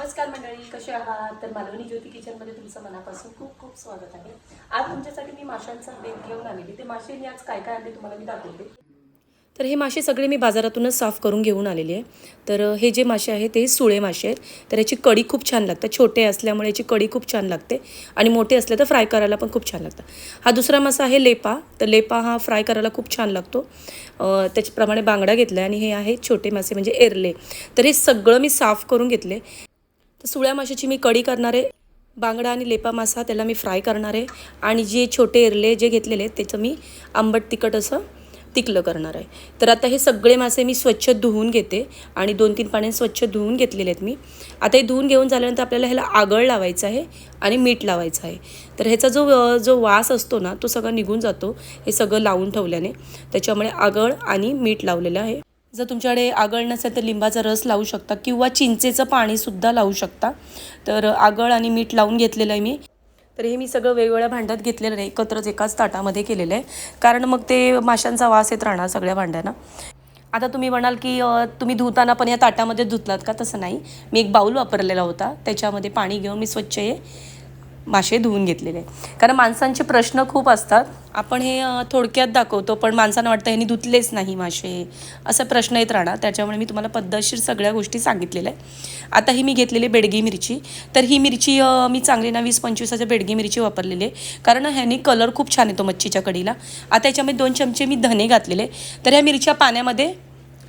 नमस्कार मंडळी कसे आहात? तर मालवणी ज्योती किचनमध्ये तुमचं मनापासून खूप खूप स्वागत आहे. आज तुमच्यासाठी मी माशांचा बेत घेऊन आलेली. ते मासे मी आज काय काय आणले तुम्हाला मी दाखवते. तर हे मासे सगळे मी बाजारातूनच साफ करून घेऊन आलेले आहे. तर हे जे मासे आहे ते सुळे मासे आहेत. तर याची कढी खूप छान लागते. छोटे असल्यामुळे याची कढी खूप छान लागते. आणि मोठे असले तर फ्राय करायला पण खूप छान लागतं. हा दुसरा मासा आहे लेपा. तर लेपा हा फ्राय करायला खूप छान लागतो. त्याच्याप्रमाणे बांगडा घेतला आहे आणि हे आहे छोटे मासे म्हणजे एरले. तर हे सगळं मी साफ करून घेतले. तर सुळ्या माशाची मी कढी करणार आहे. बांगडा आणि लेपा मासा त्याला मी फ्राय करणार आहे. आणि जे छोटे एरले जे घेतलेले आहेत त्याचं मी आंबट तिखट असं तिकलं करणार आहे. तर आता हे सगळे मासे मी स्वच्छ धुवून घेते. आणि दोन तीन पाण्याने स्वच्छ धुवून घेतलेले आहेत मी. आता हे धुवून घेऊन झाल्यानंतर आपल्याला ह्याला आगळ लावायचं आहे आणि मीठ लावायचं आहे. तर ह्याचा जो जो वास असतो ना तो सगळा निघून जातो. हे सगळं लावून ठेवल्याने. त्याच्यामुळे आगळ आणि मीठ लावलेलं आहे. जर तुमच्याकडे आगळ नसेल तर लिंबाचा रस लावू शकता किंवा चिंचेचं पाणीसुद्धा लावू शकता. तर आगळ आणि मीठ लावून घेतलेलं आहे मी. तर हे मी सगळं वेगवेगळ्या भांड्यात घेतलेलं नाही एकत्रच एकाच ताटामध्ये केलेलं आहे. कारण मग ते माशांचा वास येत राहणार सगळ्या भांड्यांना. आता तुम्ही म्हणाल की तुम्ही धुताना पण या ताटामध्ये धुतलात का? तसं नाही. मी एक बाऊल वापरलेला होता. त्याच्यामध्ये पाणी घेऊन मी स्वच्छ हे मासे धुवून घेतलेले. कारण माणसांचे प्रश्न खूप असतात. आपण हे थोडक्यात दाखवतो पण माणसांना वाटतं ह्यांनी धुतलेच नाही मासे. असा प्रश्न येत राहणार. त्याच्यामुळे मी तुम्हाला पद्धतशीर सगळ्या गोष्टी सांगितलेल्या आहे आता ही मी घेतलेली बेडगी मिरची. तर ही मिरची मी चांगली ना वीस पंचवीसाच्या बेडगी मिरची वापरलेली आहे. कारण ह्यानी कलर खूप छान येतो मच्छीच्या कढीला आता याच्यामध्ये दोन चमचे मी धने घातलेले तर ह्या मिरच्या पाण्यामध्ये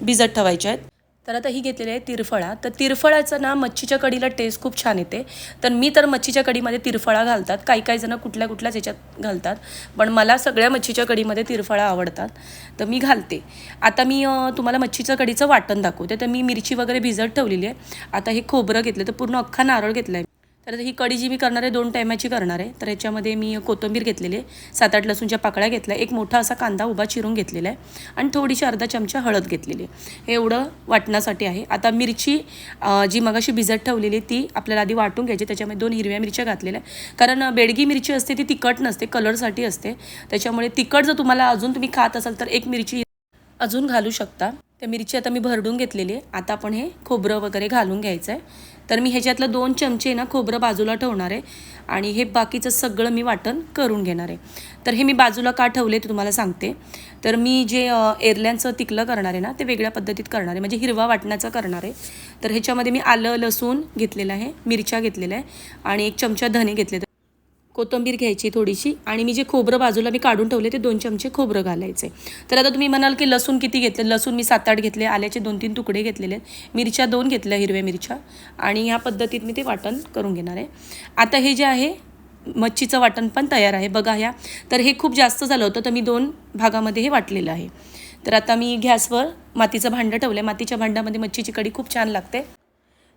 भिजत ठेवायच्या आहेत. तर आता ही घेतलेली आहे तिरफळा. तर तिरफळाचं ना मच्छीच्या कढीला टेस्ट खूप छान येते. तर मी तर मच्छीच्या कढीमध्ये तिरफळा घालतात. काही काही जणं कुठल्या कुठल्याच याच्यात घालतात. पण मला सगळ्या मच्छीच्या कढीमध्ये तिरफळा आवडतात. तर मी घालते. आता मी तुम्हाला मच्छीच्या कढीचं वाटण दाखवते. तर मी मिरची वगैरे भिजत ठेवलेली आहे. आता हे खोबरं घेतलं तर पूर्ण अख्खा नारळ घेतला आहे तर ही कढी जी मी करणार आहे दोन टायमाची करणार आहे. तर याच्यामध्ये मी कोथिंबीर घेतलेली आहे सात आठ लसूणच्या पाकळ्या घेतल्या एक मोठा असा कांदा उभा चिरून घेतलेला आहे आणि थोडीशी अर्धा चमचा हळद घेतलेली आहे. हे एवढं वाटण्यासाठी आहे. आता मिरची जी मगाशी भिजत ठेवलेली आहे ती आपल्याला आधी वाटून घ्यायची त्याच्यामध्ये दोन हिरव्या मिरच्या घातलेल्या आहे कारण बेडगी मिरची असते ती तिखट नसते कलरसाठी असते. त्याच्यामुळे तिखट जर तुम्हाला अजून तुम्ही खात असाल तर एक मिरची अजून घालू शकता. त्या मिरची आता मी भरडून घेतलेली आहे. आता आपण हे खोबरं वगैरे घालून घ्यायचं आहे. तर मी ह्याच्यातलं दोन चमचे ना खोबरं बाजूला ठेवणार आहे आणि हे बाकीचं सगळं मी वाटण करून घेणार आहे. तर हे मी बाजूला का ठेवले ते तुम्हाला सांगते. तर मी जे एरल्यांचं तिकलं करणार आहे ना ते वेगळ्या पद्धतीत करणार आहे. म्हणजे हिरवा वाटण्याचं करणार आहे. तर ह्याच्यामध्ये मी आलं लसूण घेतलेलं आहे मिरच्या घेतलेल्या आहे आणि एक चमचा धने घेतले कोथिंबीर घ्यायची थोडीशी आणि मी जे खोबरं बाजूला मी काढून ठेवले ते दोन चमचे खोबरं घालायचे. तर आता तुम्ही म्हणाल की लसूण किती घेतले? लसूण मी सात आठ घेतले आल्याचे दोन तीन तुकडे घेतलेले आहेत. मिरच्या दोन घेतल्या हिरव्या मिरच्या. आणि ह्या पद्धतीत मी ते वाटण करून घेणार आहे. आता हे जे आहे मच्छीचं वाटण पण तयार आहे. बघा ह्या. तर हे खूप जास्त झालं होतं तर मी दोन भागामध्ये हे वाटलेलं आहे. तर आता मी गॅसवर मातीचं भांडं ठेवलं आहे मातीच्या भांड्यामध्ये मच्छीची कढी खूप छान लागते.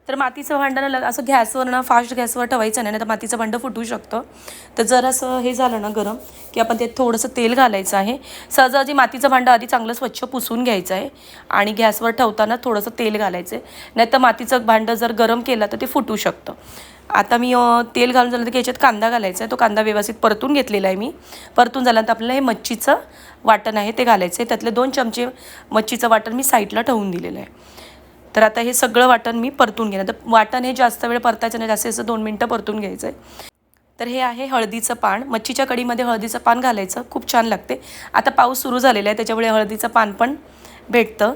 तर मातीचं भांडं लग असं गॅसवर ना फास्ट गॅसवर ठेवायचं नाही तर मातीचं भांडं फुटू शकतं. तर जर असं हे झालं ना गरम की आपण ते थोडंसं तेल घालायचं आहे. सहजाजी मातीचं भांडं आधी चांगलं स्वच्छ पुसून घ्यायचं आहे आणि गॅसवर ठेवताना थोडंसं तेल घालायचं आहे. नाही तर मातीचं भांडं जर गरम केलं तर ते फुटू शकतं. आता मी तेल घालून झालं की याच्यात कांदा घालायचा आहे. तो कांदा व्यवस्थित परतून घेतलेला आहे मी. परतून झाल्यानंतर आपल्याला हे मच्छीचं वाटण आहे ते घालायचं आहे. त्यातले दोन चमचे मच्छीचं वाटण मी साईडला ठेवून दिलेलं आहे. तर आता हे सगळं वाटण मी परतून घेणार. तर वाटण हे जास्त वेळ परतायचं नाही जास्तीत जास्त दोन मिनटं परतून घ्यायचं आहे तर हे आहे हळदीचं पान. मच्छीच्या कढीमध्ये हळदीचं पान घालायचं. खूप छान लागते. आता पाऊस सुरू झालेला आहे त्याच्यामुळे हळदीचं पान पण भेटतं.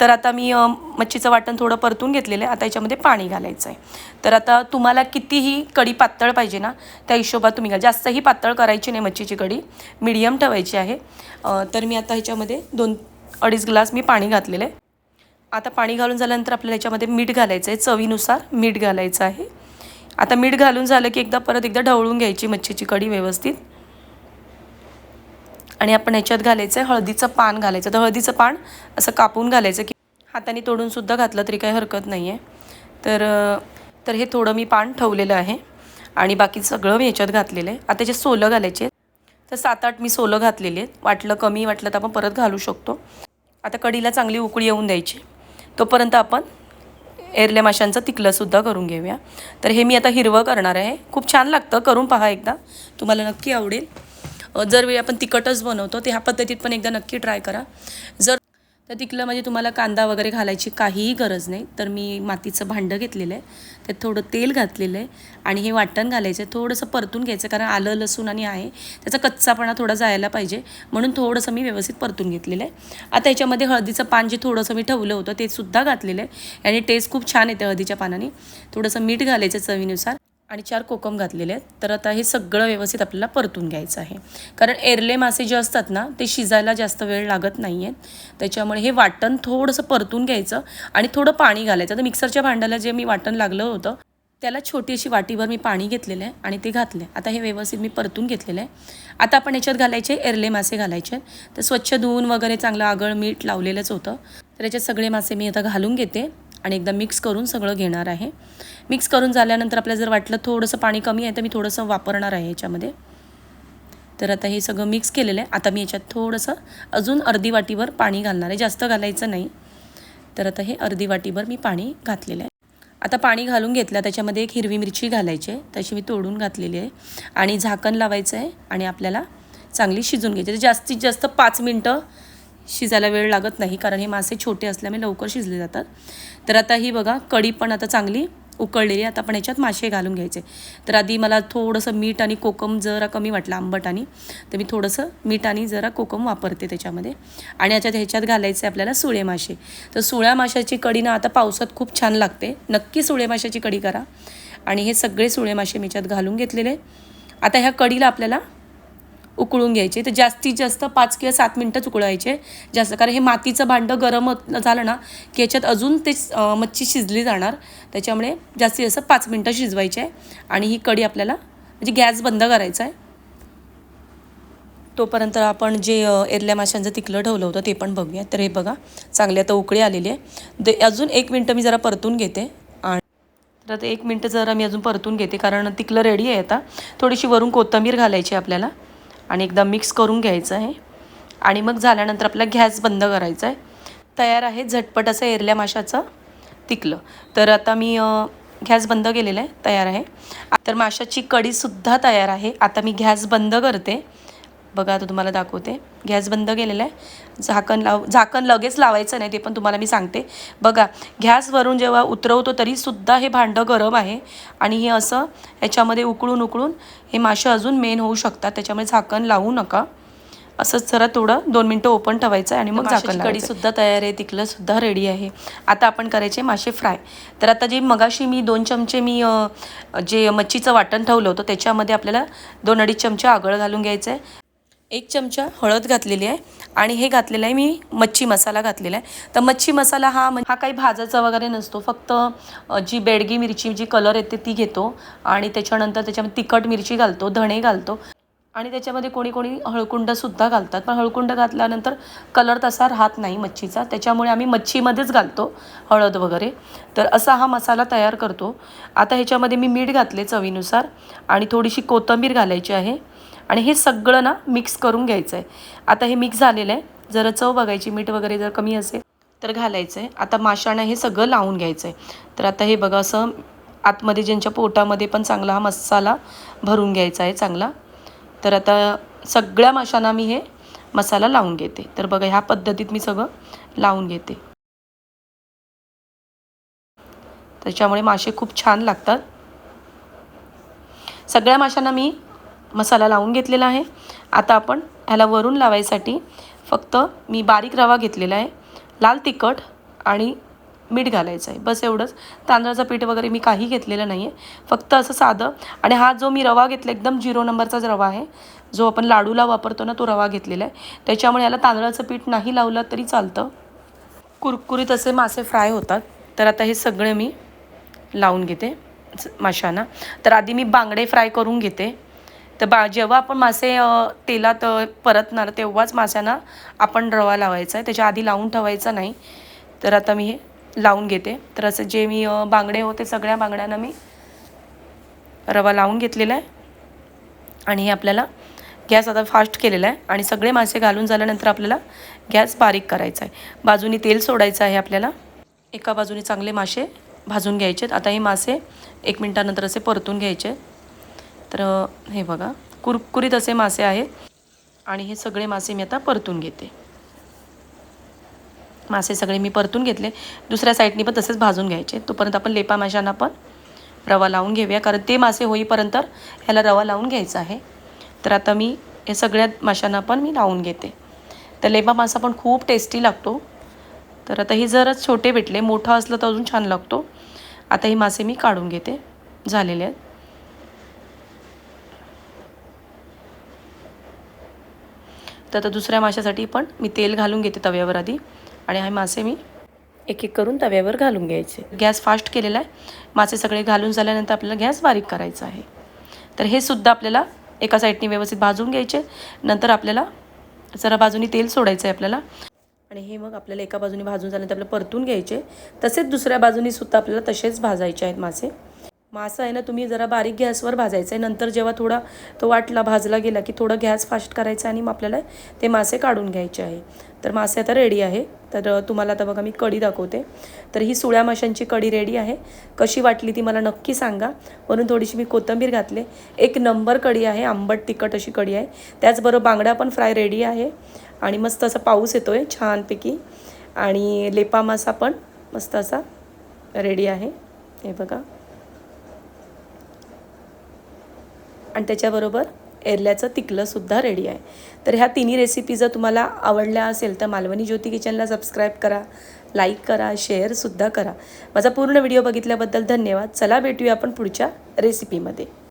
तर आता मी मच्छीचं वाटण थोडं परतून घेतलेलं आहे. आता याच्यामध्ये पाणी घालायचं आहे तर आता तुम्हाला कितीही कढी पातळ पाहिजे ना त्या हिशोबात तुम्ही घाल. जास्तही पातळ करायची नाही मच्छीची कढी. मिडियम ठेवायची आहे. तर मी आता ह्याच्यामध्ये दोन अडीच ग्लास मी पाणी घातलेलं आहे. आता पाणी घालून झाल्यानंतर आपल्याला याच्यामध्ये मीठ घालायचं आहे चवीनुसार मीठ घालायचं आहे. आता मीठ घालून झालं की एकदा परत एकदा ढवळून घ्यायची मच्छीची कढी व्यवस्थित. आणि आपण याच्यात घालायचं आहे हळदीचं पान घालायचं. तर हळदीचं पान असं कापून घालायचं की हाताने तोडूनसुद्धा घातलं तरी काही हरकत नाही आहे तर तर हे थोडं मी पान ठेवलेलं आहे. आणि बाकी सगळं मी ह्याच्यात घातलेलं आहे. आता जे सोलं घालायचे आहेत. तर सात आठ मी सोलं घातलेली आहेत. वाटलं कमी वाटलं तर आपण परत घालू शकतो. आता कढीला चांगली उकळी येऊन द्यायची. तोपर्यंत आपण एरल्या माशांचं तिकलंसुद्धा करून घेऊया. तर हे मी आता हिरवं करणार आहे. खूप छान लागतं. करून पहा एकदा. तुम्हाला नक्की आवडेल. जर वेळी आपण तिखटच बनवतो ते ह्या पद्धतीत पण एकदा नक्की ट्राय करा. जर तर तिकल्यामध्ये म्हणजे तुम्हाला कांदा वगैरे घालायची काहीही गरज नाही. तर मी मातीचं भांडं घेतलेलं आहे. त्यात थोडं तेल घातलेलं आहे आणि हे वाटण घालायचं आहे. थोडंसं परतून घ्यायचं कारण आलं लसूण आणि आहे. त्याचा कच्चापणा थोडा जायला पाहिजे. म्हणून थोडंसं मी व्यवस्थित परतून घेतलेलं आहे. आता याच्यामध्ये हळदीचं पान जे थोडंसं मी ठेवलं होतं ते सुद्धा घातलेलं आहे. आणि टेस्ट खूप छान येते हळदीच्या पानाने. थोडंसं मीठ घालायचं चवीनुसार. आणि चार कोकम घातलेले आहेत. तर आता हे सगळं व्यवस्थित आपल्याला परतून घ्यायचं आहे. कारण एरले मासे जे असतात ना ते शिजायला जास्त वेळ लागत नाही आहेत त्याच्यामुळे हे वाटण थोडंसं परतून घ्यायचं आणि थोडं पाणी घालायचं. तर मिक्सरच्या भांड्याला जे मी वाटण लागलं होतं त्याला छोटी अशी वाटीभर मी पाणी घेतलेलं आहे आणि ते घातले आता हे व्यवस्थित मी परतून घेतलेलं आहे. आता आपण याच्यात घालायचे एरले मासे घालायचे तर स्वच्छ धुवून वगैरे चांगलं आगळ मीठ लावलेलंच होतं. तर याच्यात सगळे मासे मी आता घालून घेते आणि एकदा मिक्स करून सगळं घेणार आहे. मिक्स करून झाल्यानंतर आपल्याला जर वाटलं थोडंसं पाणी कमी आहे तर मी थोडंसं वापरणार आहे याच्यामध्ये. तर आता हे सगळं मिक्स केलेलं आहे. आता मी याच्यात थोडंसं अजून अर्धी वाटीभर पाणी घालणार आहे. जास्त घालायचं नाही. तर आता हे अर्धी वाटीभर मी पाणी घातलेलं आहे. आता पाणी घालून घेतलं. त्याच्यामध्ये एक हिरवी मिरची घालायची आहे. तशी मी तोडून घातलेली आहे. आणि झाकण लावायचं आहे. आणि आपल्याला चांगली शिजून घ्यायची तर जास्तीत जास्त पाच मिनटं शिजायला वेळ लागत नाही कारण हे मासे छोटे असल्यामुळे लवकर शिजले जातात. तर आता ही बघा कढी पण आता चांगली उकळलेली आता आपण याच्यात मासे घालून घ्यायचे. तर आधी मला थोडंसं मीठ आणि कोकम जरा कमी वाटलं आंबट आणि. तर मी थोडंसं मीठ आणि जरा कोकम वापरते त्याच्यामध्ये. आणि याच्यात ह्याच्यात घालायचे आपल्याला सुळे मासे. तर सुळ्या माशाची कढी ना आता पावसात खूप छान लागते. नक्की सुळे माशाची कढी करा. आणि हे सगळे सुळे मासे मी याच्यात घालून घेतलेले. आता ह्या कढीला आपल्याला उकळून घ्यायचे. तर जास्तीत जास्त पाच किंवा सात मिनटंच उकळायचे. जास्त कारण हे मातीचं भांडं गरम झालं ना की याच्यात अजून ते मच्छी शिजली जाणार. त्याच्यामुळे जास्तीत जास्त पाच मिनटं शिजवायचे आहे आणि ही कढी आपल्याला म्हणजे गॅस बंद करायचा आहे. तोपर्यंत आपण जे एरल्या माशांचं तिकलं ठेवलं होतं ते पण बघूया. तर हे बघा चांगले आता उकळी आलेली आहे. द अजून एक मिनटं मी जरा परतून घेते. आणि तर आता एक मिनटं जरा मी अजून परतून घेते कारण तिकलं रेडी आहे आता. थोडीशी वरून कोथिंबीर घालायची आहे आपल्याला. आणि एकदा मिक्स करून घ्यायचं आहे. आणि मग झाल्यानंतर आपला गॅस बंद करायचा आहे. तयार आहे झटपट असं एरल्या माशाचं तिकलं. तर आता मी गॅस बंद केलेला आहे तयार आहे. तर माशाची कढीसुद्धा तयार आहे. आता मी गॅस बंद करते. बघा आता तुम्हाला दाखवते. गॅस बंद केलेला आहे. झाकण लाव झाकण लगेच लावायचं नाही ते पण तुम्हाला मी सांगते. बघा गॅसवरून जेव्हा उतरवतो तरीसुद्धा हे भांडं गरम आहे. आणि हे असं याच्यामध्ये उकळून उकळून हे मासे अजून मेन होऊ शकतात. त्याच्यामुळे झाकण लावू नका. असंच जरा थोडं दोन मिनटं ओपन ठेवायचं आणि मग झाकण कढी सुद्धा तयार आहे तिकलं सुद्धा रेडी आहे. आता आपण करायचे मासे फ्राय तर आता जे मगाशी मी दोन चमचे मी जे मच्छीचं वाटण ठेवलं होतं त्याच्यामध्ये आपल्याला दोन अडीच चमचे आगळ घालून घ्यायचं आहे एक चमचा हळद घातलेली आहे आणि हे घातलेलं आहे मी मच्छी मसाला घातलेला आहे. तर मच्छी मसाला हा हा काही भाजायचा वगैरे नसतो. फक्त जी बेडगी मिरची जी कलर येते ती घेतो आणि त्याच्यानंतर त्याच्यामध्ये तिखट मिरची घालतो धणे घालतो आणि त्याच्यामध्ये कोणी कोणी हळकुंडसुद्धा घालतात. पण हळकुंड घातल्यानंतर कलर तसा राहत नाही मच्छीचा. त्याच्यामुळे आम्ही मच्छीमध्येच घालतो हळद वगैरे. तर असा हा मसाला तयार करतो. आता ह्याच्यामध्ये मी मीठ घातले चवीनुसार आणि थोडीशी कोथिंबीर घालायची आहे. आणि हे सगळं ना मिक्स करून घ्यायचं आहे आता हे मिक्स झालेलं आहे. जरा चव बघायची मीठ वगैरे जर कमी असेल तर घालायचं आहे आता माशानं हे सगळं लावून घ्यायचं आहे तर आता हे बघा असं आतमध्ये ज्यांच्या पोटामध्ये पण चांगला हा मसाला भरून घ्यायचा आहे चांगला. तर आता सगळ्या माशांना मी हे मसाला लावून घेते. तर बघा ह्या पद्धतीत मी सगळं लावून घेते. त्याच्यामुळे मासे खूप छान लागतात. सगळ्या माशांना मी मसाला लावून घेतलेला आहे. आता आपण ह्याला वरून लावायसाठी फक्त मी बारीक रवा घेतलेला आहे. लाल तिखट आणि मीठ घालायचं आहे. बस एवढंच. तांदळाचं पीठ वगैरे मी काही घेतलेलं नाही आहे फक्त असं साधं आणि हा जो मी रवा घेतला एकदम झिरो नंबरचाच रवा आहे. जो आपण लाडूला वापरतो ना तो रवा घेतलेला आहे. त्याच्यामुळे याला तांदळाचं पीठ नाही लावलं तरी चालतं. कुरकुरीत असे मासे फ्राय होतात. तर आता हे सगळे मी लावून घेते. माशांना. तर आधी मी बांगडे फ्राय करून घेते. तर बा जेव्हा आपण मासे तेलात परतणार तेव्हाच माशांना आपण रवा लावायचा आहे. त्याच्या आधी लावून ठेवायचा नाही. तर आता मी हे लावून घेते. तर असं जे मी बांगडे होते सगळ्या बांगड्यांना मी रवा लावून घेतलेला आहे. आणि हे आपल्याला गॅस आता फास्ट केलेला आहे. आणि सगळे मासे घालून झाल्यानंतर आपल्याला गॅस बारीक करायचा आहे. बाजूनी तेल सोडायचं आहे आपल्याला. एका बाजूने चांगले मासे भाजून घ्यायचे आहेत आता हे मासे एक मिनटानंतर असे परतून घ्यायचे. तर हे बघा कुरकुरीत असे मासे आहेत. आणि हे सगळे मासे मी आता परतून घेते. मासे सगळे मी परतून घेतले. दुसऱ्या साईडनी पण तसेच भाजून घ्यायचे. तोपर्यंत आपण लेपा माशांना पण रवा लावून घेऊया. कारण ते मासे होईपर्यंत ह्याला रवा लावून घ्यायचा आहे. तर आता मी हे सगळ्या माशांना पण मी लावून घेते. तर लेपा मासा पण खूप टेस्टी लागतो. तर आता हे जरच छोटे भेटले. मोठा असलं तर अजून छान लागतो. आता हे मासे मी काढून घेते. झालेले आहेत. तर आता दुसऱ्या माशासाठी पण मी तेल घालून घेते तव्यावर आधी. आणि हे मासे मी एक एक करून तव्यावर घालून घ्यायचे. गॅस फास्ट केलेला आहे. मासे सगळे घालून झाल्यानंतर आपल्याला गॅस बारीक करायचा आहे. तर हे सुद्धा आपल्याला एका साईडने व्यवस्थित भाजून घ्यायचे. नंतर आपल्याला जरा बाजूनी तेल सोडायचं आहे आपल्याला. आणि हे मग आपल्याला एका बाजूने भाजून झाल्यानंतर आपल्याला परतून घ्यायचे. तसेच दुसऱ्या बाजूनी सुद्धा आपल्याला तसेच भाजायचे आहेत मासे. मासा आहे ना तुम्ही जरा बारीक गॅसवर भाजायचं आहे. नंतर जेव्हा थोडा तो वाटला भाजला गेला की थोडं गॅस फास्ट करायचा आणि मग आपल्याला ते मासे काढून घ्यायचे आहे. तर मासे आता रेडी आहे. तर तुम्हाला आता बघा मी कढी दाखवते. तर ही सुळ्या माशांची कढी रेडी आहे. कशी वाटली ती मला नक्की सांगा. वरून थोडीशी मी कोथिंबीर घातले. एक नंबर कढी आहे. आंबट तिखट अशी कढी आहे. त्याचबरोबर बांगडा पण फ्राय रेडी आहे. आणि मस्त असा पाऊस येतो आहे छानपैकी. आणि लेपा मासा पण मस्त असा रेडी आहे. हे बघा. आणि त्याच्याबरोबर एरल्याचं तिकलंसुद्धा रेडी आहे. तर ह्या तिन्ही रेसिपी जर तुम्हाला आवडल्या असेल तर मालवणी ज्योती किचनला सबस्क्राईब करा लाईक करा शेअरसुद्धा करा. माझा पूर्ण व्हिडिओ बघितल्याबद्दल धन्यवाद. चला भेटूया आपण पुढच्या रेसिपीमध्ये